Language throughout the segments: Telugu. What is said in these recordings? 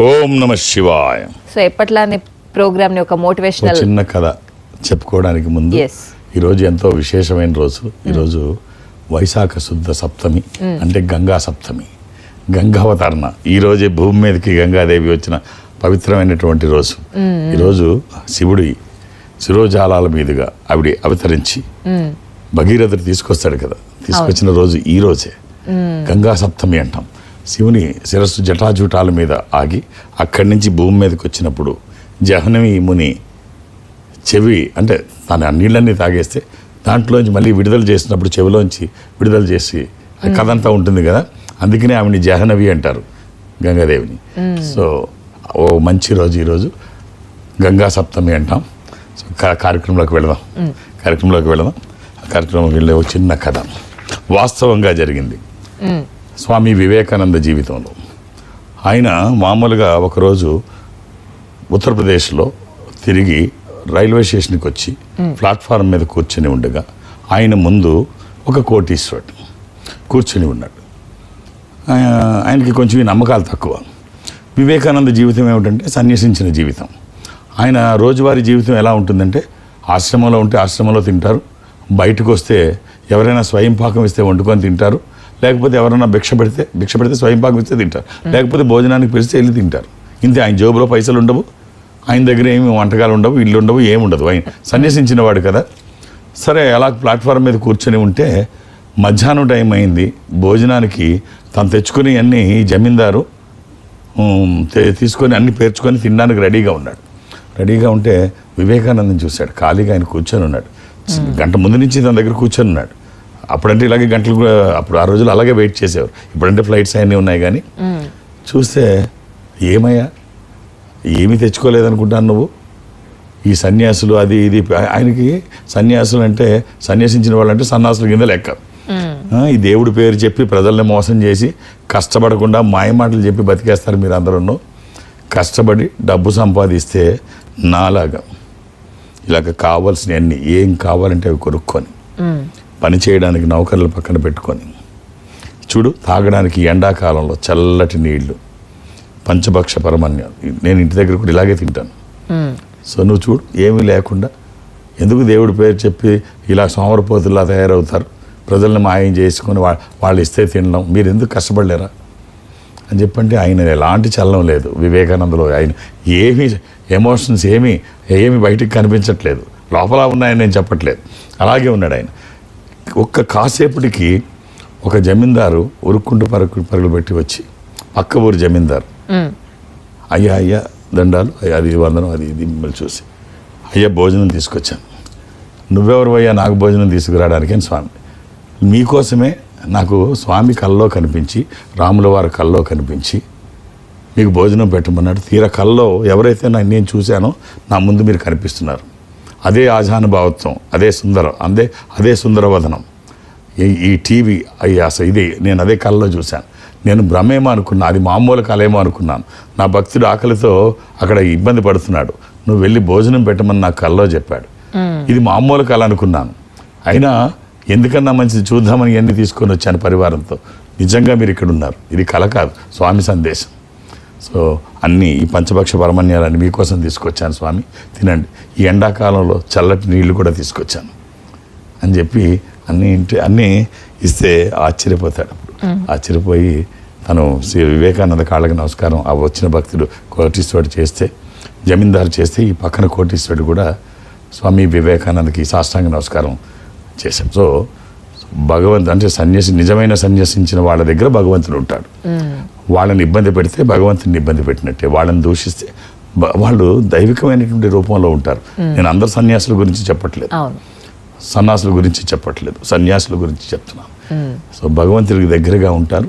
ఓం నమ శివాయ. సో ఎప్పట్లానే ప్రోగ్రామ్ని ఒక మోటివేషనల్ చిన్న కథ చెప్పుకోవడానికి ముందు. ఈరోజు ఎంతో విశేషమైన రోజు. ఈరోజు వైశాఖ శుద్ధ సప్తమి అంటే గంగా సప్తమి గంగావతరణ. ఈ రోజే భూమి మీదకి గంగాదేవి వచ్చిన పవిత్రమైనటువంటి రోజు. ఈరోజు శివుడి శిరోజాలాల మీదుగా ఆవిడ అవతరించి భగీరథుడు తీసుకొస్తాడు కదా. తీసుకొచ్చిన రోజు ఈ రోజే. గంగా సప్తమి అంటాం. శివుని శిరస్సు జటాజూటాల మీద ఆగి అక్కడి నుంచి భూమి మీదకి వచ్చినప్పుడు జహ్నవి ముని చెవి అంటే తన నీళ్ళన్నీ తాగేస్తే దాంట్లోంచి మళ్ళీ విడుదల చేసినప్పుడు చెవిలోంచి విడుదల చేసి ఆ కథ అంతా ఉంటుంది కదా? అందుకనే ఆవిడని జహనవి అంటారు గంగాదేవిని. సో ఓ మంచి రోజు ఈరోజు. గంగా సప్తమి అంటాం. సో కార్యక్రమంలోకి వెళదాం. కార్యక్రమంలోకి వెళదాం. ఆ కార్యక్రమంలోకి వెళ్ళే ఒక చిన్న కథ. వాస్తవంగా జరిగింది. స్వామి వివేకానంద జీవితంలో. ఆయన మామూలుగా ఒకరోజు ఉత్తరప్రదేశ్లో తిరిగి రైల్వే స్టేషన్కి వచ్చి ప్లాట్ఫారం మీద కూర్చొని ఉండగా ఆయన ముందు ఒక కోటీశ్వరుడు కూర్చొని ఉన్నాడు. ఆయనకి కొంచెం ఈ నమ్మకాలు తక్కువ. వివేకానంద జీవితం ఏమిటంటే సన్యసించిన జీవితం. ఆయన రోజువారీ జీవితం ఎలా ఉంటుందంటే ఆశ్రమంలో ఉంటే ఆశ్రమంలో తింటారు బయటకు వస్తే ఎవరైనా స్వయం పాకం ఇస్తే వండుకొని తింటారు లేకపోతే ఎవరైనా భిక్ష పెడితే భిక్ష పెడితే స్వయం పాకం ఇస్తే తింటారు. లేకపోతే భోజనానికి పిలిస్తే వెళ్ళి తింటారు. ఇంతే ఆయన జేబులో పైసలు ఉండవు ఆయన దగ్గర ఏమి వంటకాలు ఉండవు ఇల్లు ఉండవు ఏమి ఉండదు. ఆయన సన్యసించిన వాడు కదా. సరే అలా ప్లాట్ఫామ్ మీద కూర్చొని ఉంటే మధ్యాహ్నం టైం అయింది. భోజనానికి తను తెచ్చుకుని అన్ని జమీందారు తీసుకొని అన్ని పేర్చుకొని తినడానికి రెడీగా ఉన్నాడు. రెడీగా ఉంటే వివేకానందం చూశాడు. ఖాళీగా ఆయన కూర్చొని ఉన్నాడు. గంట ముందు నుంచి తన దగ్గర కూర్చొని ఉన్నాడు. అప్పుడంటే ఇలాగే గంటలు కూడా అప్పుడు ఆ రోజులు అలాగే వెయిట్ చేసేవారు. ఇప్పుడంటే ఫ్లైట్స్ అన్నీ ఉన్నాయి కానీ చూస్తే ఏమయ్యా? ఏమీ తెచ్చుకోలేదనుకుంటాను నువ్వు? ఈ సన్యాసులు అది ఇది ఆయనకి సన్యాసులు అంటే సన్యాసించిన వాళ్ళంటే సన్యాసుల కింద లెక్క. ఈ దేవుడి పేరు చెప్పి ప్రజల్ని మోసం చేసి కష్టపడకుండా మాయమాటలు చెప్పి బతికేస్తారు మీరు అందరూ కష్టపడి డబ్బు సంపాదిస్తే నాలాగా. ఇలాగ కావాల్సిన అన్ని ఏం కావాలంటే అవి కొనుక్కొని. పని చేయడానికి నౌకర్ల పక్కన పెట్టుకొని చూడు తాగడానికి ఎండాకాలంలో చల్లటి నీళ్ళు పంచభక్ష పరమన్యం. నేను ఇంటి దగ్గర కూడా ఇలాగే తింటాను. సో నువ్వు చూడు ఏమీ లేకుండా ఎందుకు దేవుడి పేరు చెప్పి ఇలా సోమరపోతుల్లా తయారవుతారు? ప్రజలను మాయం చేసుకొని వా- వాళ్ళు ఇస్తే తినడం. మీరు ఎందుకు కష్టపడలేరా? అని చెప్పంటే ఆయన ఎలాంటి చలనం లేదు. వివేకానందలో ఆయన ఏమీ ఎమోషన్స్ ఏమీ ఏమి బయటికి కనిపించట్లేదు. లోపల ఉన్నాయని నేను చెప్పట్లేదు. అలాగే ఉన్నాడు ఆయన. ఒక్క కాసేపటికి ఒక జమీందారు ఉరుక్కుంటూ పరుగు పరుగులు పెట్టి వచ్చి పక్క ఊరు జమీందారు. అయ్యా అయ్యా దండాలు అయ్యా అది వందనం అది ఇది మిమ్మల్ని చూసి. అయ్యా భోజనం తీసుకొచ్చాను. నువ్వెవరు అయ్యా నాకు భోజనం తీసుకురావడానికి అని స్వామి. మీకోసమే నాకు స్వామి కల్లో కనిపించి రాముల వారి కల్లో కనిపించి మీకు భోజనం పెట్టమన్నాడు. తీర కల్లో ఎవరైతే నేను చూశానో నా ముందు మీరు కనిపిస్తున్నారు. అదే ఆజానుభావత్వం అదే సుందరం అదే అదే సుందరవదనం. ఈ ఈ టీవీ అయ్యి అసలు ఇది నేను అదే కళ్ళలో చూశాను. నేను భ్రమేమో అనుకున్నా అది మామూలు కళేమో అనుకున్నాను. నా భక్తుడు ఆకలితో అక్కడ ఇబ్బంది పడుతున్నాడు. నువ్వు వెళ్ళి భోజనం పెట్టమని నా కల్లో చెప్పాడు. ఇది మామూలు కళ అనుకున్నాను. అయినా ఎందుకన్నా మంచిది చూద్దామని ఇవన్నీ తీసుకొని వచ్చాను పరివారంతో? నిజంగా మీరు ఇక్కడ ఉన్నారు. ఇది కళ కాదు స్వామి సందేశం. సో అన్నీ ఈ పంచభక్ష పరమన్యాలన్నీ మీకోసం తీసుకొచ్చాను స్వామి. తినండి. ఈ ఎండాకాలంలో చల్లటి నీళ్ళు కూడా తీసుకొచ్చాను. అని చెప్పి అన్ని ఇంటి అన్నీ ఇస్తే ఆశ్చర్యపోతాడు. అప్పుడు ఆశ్చర్యపోయి తను శ్రీ వివేకానంద కాళ్ళకి నమస్కారం. ఆ వచ్చిన భక్తుడు కోటీశ్వరుడు చేస్తే జమీందారు చేస్తే ఈ పక్కన కోటీశ్వరుడు కూడా స్వామి వివేకానందకి సాష్టాంగ నమస్కారం చేశాం సో భగవంతు అంటే సన్యాసి నిజమైన సన్యాసించిన వాళ్ళ దగ్గర భగవంతుడు ఉంటాడు. వాళ్ళని ఇబ్బంది పెడితే భగవంతుని ఇబ్బంది పెట్టినట్టే. వాళ్ళని దూషిస్తే వాళ్ళు దైవికమైనటువంటి రూపంలో ఉంటారు. నేను అందరు సన్యాసుల గురించి చెప్పట్లేదు. సన్యాసుల గురించి చెప్పట్లేదు. సన్యాసుల గురించి చెప్తున్నాను. సో భగవంతుడికి దగ్గరగా ఉంటారు.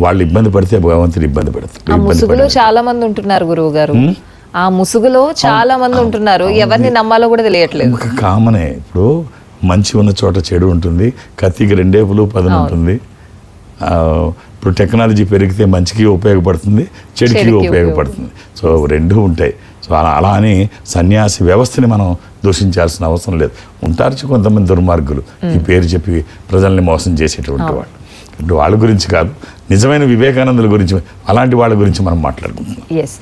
వాళ్ళు ఇబ్బంది పడితే భగవంతుడు ఇబ్బంది పెడతారు. చాలా మంది ఉంటున్నారు గురువు గారు ఆ ముసుగులో చాలా మంది ఉంటున్నారు. ఎవరిని నమ్మాలో కూడా తెలియట్లేదు. ఒక కామనే. ఇప్పుడు మంచి ఉన్న చోట చెడు ఉంటుంది కత్తికి రెండేపులు పదను ఉంటుంది. ఇప్పుడు టెక్నాలజీ పెరిగితే మంచికి ఉపయోగపడుతుంది చెడుకి ఉపయోగపడుతుంది. సో రెండు ఉంటాయి. సో అలా అలా అని సన్యాసి వ్యవస్థని మనం దూషించాల్సిన అవసరం లేదు. ఉంటారు కొంతమంది దుర్మార్గులు. ఈ పేరు చెప్పి ప్రజల్ని మోసం చేసేటువంటి వాళ్ళు. వాళ్ళ గురించి కాదు నిజమైన వివేకానందుల గురించి అలాంటి వాళ్ళ గురించి మనం మాట్లాడుకుంటున్నాం. ఎస్